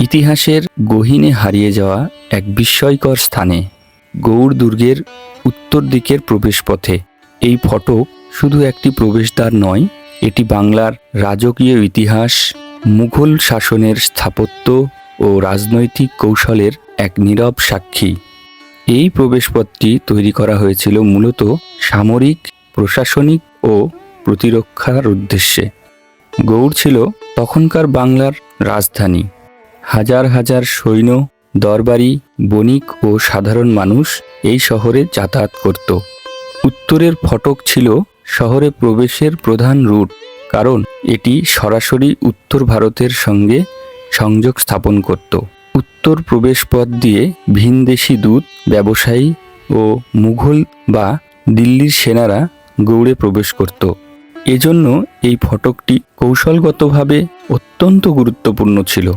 ইতিহাসের গহীনে হারিয়ে যাওয়া এক বিস্ময়কর স্থানে, গৌড় দুর্গের উত্তর দিকের প্রবেশপথে। এই ফটক শুধু একটি প্রবেশদ্বার নয়, এটি বাংলার রাজকীয় ইতিহাস, মুঘল শাসনের স্থাপত্য ও রাজনৈতিক কৌশলের এক নীরব সাক্ষী। এই প্রবেশপথটি তৈরি করা হয়েছিল মূলত সামরিক, প্রশাসনিক ও প্রতিরক্ষার উদ্দেশ্যে। গৌড় ছিল তখনকার বাংলার রাজধানী। হাজার হাজার সৈন্য, দরবারি, বণিক ও সাধারণ মানুষ এই শহরে যাতায়াত করত। উত্তরের ফটক ছিল শহরে প্রবেশের প্রধান রুট, কারণ এটি সরাসরি উত্তর ভারতের সঙ্গে সংযোগ স্থাপন করত। উত্তর প্রবেশপথ দিয়ে ভিনদেশি দূত, ব্যবসায়ী ও মুঘল বা দিল্লির সেনারা গৌড়ে প্রবেশ করত। এজন্য এই ফটকটি কৌশলগতভাবে অত্যন্ত গুরুত্বপূর্ণ ছিল।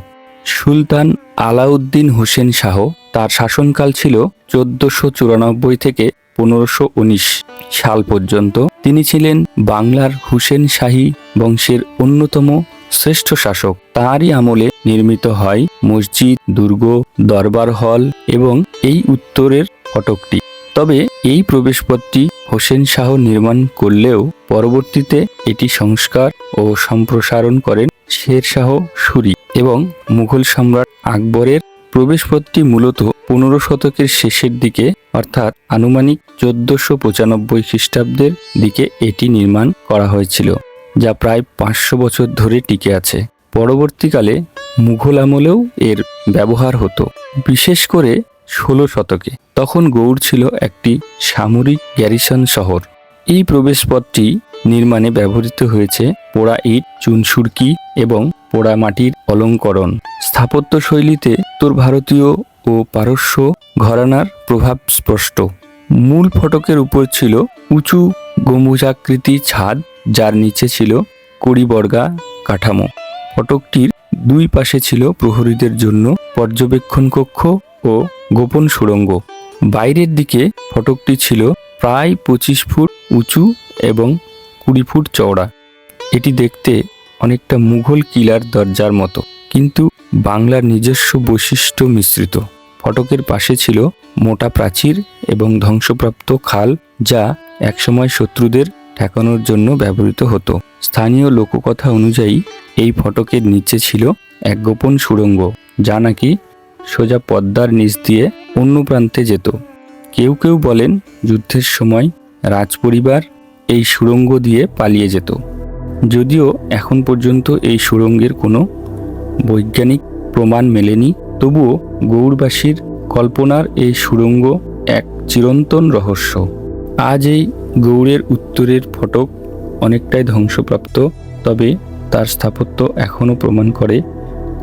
সুলতান আলাউদ্দিন হোসেন শাহ, তার শাসনকাল ছিল চোদ্দশো চুরানব্বই থেকে পনেরোশো উনিশ সাল পর্যন্ত। তিনি ছিলেন বাংলার হুসেন শাহী বংশের অন্যতম শ্রেষ্ঠ শাসক। তাঁরই আমলে নির্মিত হয় মসজিদ, দুর্গ, দরবার হল এবং এই উত্তরের ফটকটি। তবে এই প্রবেশপথটি হোসেন শাহ নির্মাণ করলেও পরবর্তীতে এটি সংস্কার ও সম্প্রসারণ করেন শের শাহ সুরি। এবং মুঘল সম্রাট আকবরের প্রবেশপথটি মূলত পনেরো শতকের শেষের দিকে, অর্থাৎ আনুমানিক চোদ্দশো পঁচানব্বই খ্রিস্টাব্দের দিকে এটি নির্মাণ করা হয়েছিল, যা প্রায় পাঁচশো বছর ধরে টিকে আছে। পরবর্তীকালে মুঘল আমলেও এর ব্যবহার হতো, বিশেষ করে ষোলো শতকে। তখন গৌড় ছিল একটি সামরিক গ্যারিসন শহর। এই প্রবেশপথটি নির্মাণে ব্যবহৃত হয়েছে পোড়া ইট চুনসুরকি এবং পোড়া মাটির অলঙ্করণ। স্থাপত্য শৈলীতে উত্তর ভারতীয় ও পারস্য ঘরানার প্রভাব স্পষ্ট। মূল ফটকের উপর ছিল উঁচু গম্বুজাকৃতি ছাদ, যার নিচে ছিল কড়িবর্গা কাঠামো। ফটকটির দুই পাশে ছিল প্রহরীদের জন্য পর্যবেক্ষণ কক্ষ ও গোপন সুড়ঙ্গ। বাইরের দিকে ফটকটি ছিল প্রায় পঁচিশ ফুট উঁচু এবং কুড়ি ফুট চওড়া। এটি দেখতে অনেকটা মুঘল কিলার দরজার মতো, কিন্তু বাংলার নিজস্ব বৈশিষ্ট্য মিশ্রিত। ফটকের পাশে ছিল মোটা প্রাচীর এবং ধ্বংসপ্রাপ্ত খাল যা একসময় শত্রুদের ঠেকানোর জন্য ব্যবহৃত হতো। স্থানীয় লোককথা অনুযায়ী, এই ফটকের নিচে ছিল এক গোপন সুড়ঙ্গ, যা নাকি সোজা পদ্মার নিচ দিয়ে অন্য প্রান্তে যেত। কেউ কেউ বলেন, যুদ্ধের সময় রাজপরিবার এই সুড়ঙ্গ দিয়ে পালিয়ে যেত। যদিও এখন পর্যন্ত এই সুড়ঙ্গের কোনো বৈজ্ঞানিক প্রমাণ মেলেনি, তবুও গৌড়বাসীর কল্পনার এই সুড়ঙ্গ এক চিরন্তন রহস্য। আজ এই গৌড়ের উত্তরের ফটক অনেকটাই ধ্বংসপ্রাপ্ত, তবে তার স্থাপত্য এখনও প্রমাণ করে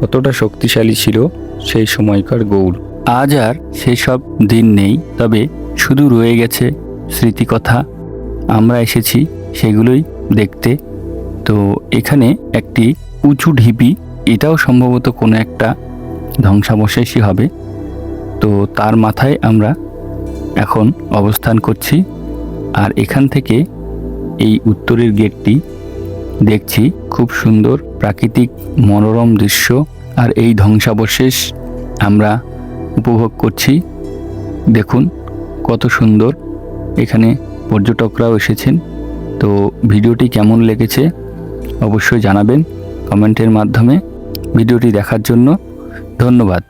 কতটা শক্তিশালী ছিল সেই সময়কার গৌড়। আজ আর সেই সব দিন নেই, তবে শুধু রয়ে গেছে স্মৃতিকথা। আমরা এসেছি সেগুলোই দেখতে তো এখানে একটি উঁচু ঢিপি, এটাও সম্ভবত কোনো একটা ধ্বংসাবশেষই হবে। তো তার মাথায় আমরা এখন অবস্থান করছি আর এখান থেকে এই উত্তরের গেটটি দেখছি। খুব সুন্দর প্রাকৃতিক মনোরম দৃশ্য আর এই ধ্বংসাবশেষ আমরা উপভোগ করছি। দেখুন কত সুন্দর। এখানে পর্যটকরাও এসেছেন। তো ভিডিওটি কেমন লেগেছে অবশ্যই জানাবেন কমেন্টের মাধ্যমে ভিডিওটি দেখার জন্য ধন্যবাদ।